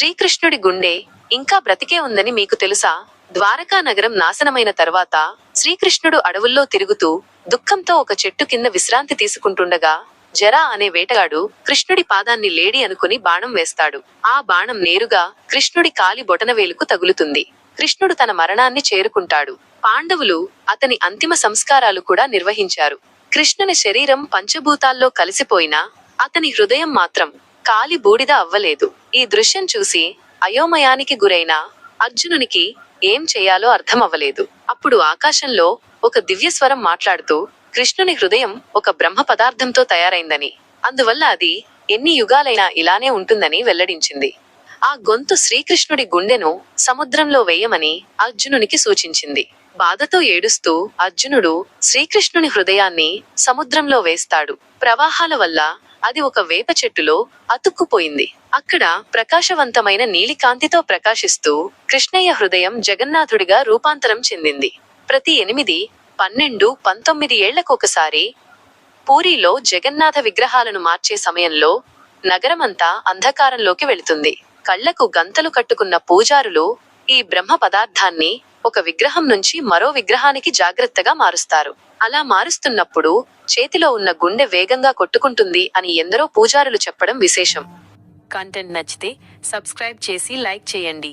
శ్రీకృష్ణుడి గుండె ఇంకా బ్రతికే ఉందని మీకు తెలుసా? ద్వారకా నగరం నాశనమైన తర్వాత శ్రీకృష్ణుడు అడవుల్లో తిరుగుతూ దుఃఖంతో ఒక చెట్టు కింద విశ్రాంతి తీసుకుంటుండగా జరా అనే వేటగాడు కృష్ణుడి పాదాన్ని లేడి అనుకుని బాణం వేస్తాడు. ఆ బాణం నేరుగా కృష్ణుడి కాలి బొటనవేలుకు తగులుతుంది. కృష్ణుడు తన మరణాన్ని చేరుకుంటాడు. పాండవులు అతని అంతిమ సంస్కారాలు కూడా నిర్వహించారు. కృష్ణుని శరీరం పంచభూతాల్లో కలిసిపోయినా అతని హృదయం మాత్రం కాలి బూడిద అవ్వలేదు. ఈ దృశ్యం చూసి అయోమయానికి గురైన అర్జునునికి ఏం చేయాలో అర్థం అవ్వలేదు అప్పుడు ఆకాశంలో ఒక దివ్యస్వరం మాట్లాడుతూ కృష్ణుని హృదయం ఒక బ్రహ్మ పదార్థంతో తయారైందని. అందువల్ల అది ఎన్ని యుగాలైనా ఇలానే ఉంటుందని వెల్లడించింది. ఆ గొంతు శ్రీకృష్ణుడి గుండెను సముద్రంలో వేయమని అర్జునునికి సూచించింది. బాధతో ఏడుస్తూ అర్జునుడు శ్రీకృష్ణుని హృదయాన్ని సముద్రంలో వేస్తాడు. ప్రవాహాల వల్ల అది ఒక వేప చెట్టులో అతుక్కుపోయింది. అక్కడ ప్రకాశవంతమైన నీలికాంతితో ప్రకాశిస్తూ కృష్ణయ్య హృదయం జగన్నాథుడిగా రూపాంతరం చెందింది. ప్రతి ఎనిమిది పన్నెండు పంతొమ్మిది ఏళ్ళకొకసారి పూరిలో జగన్నాథ విగ్రహాలను మార్చే సమయంలో నగరమంతా అంధకారంలోకి వెళుతుంది. కళ్ళకు గంతలు కట్టుకున్న పూజారులు ఈ బ్రహ్మ పదార్థాన్ని ఒక విగ్రహం నుంచి మరో విగ్రహానికి జాగ్రత్తగా మారుస్తారు. అలా మారుస్తున్నప్పుడు చేతిలో ఉన్న గుండె వేగంగా కొట్టుకుంటుంది అని ఎందరో పూజారులు చెప్పడం విశేషం. కంటెంట్ నచ్చితే సబ్స్క్రైబ్ చేసి లైక్ చేయండి.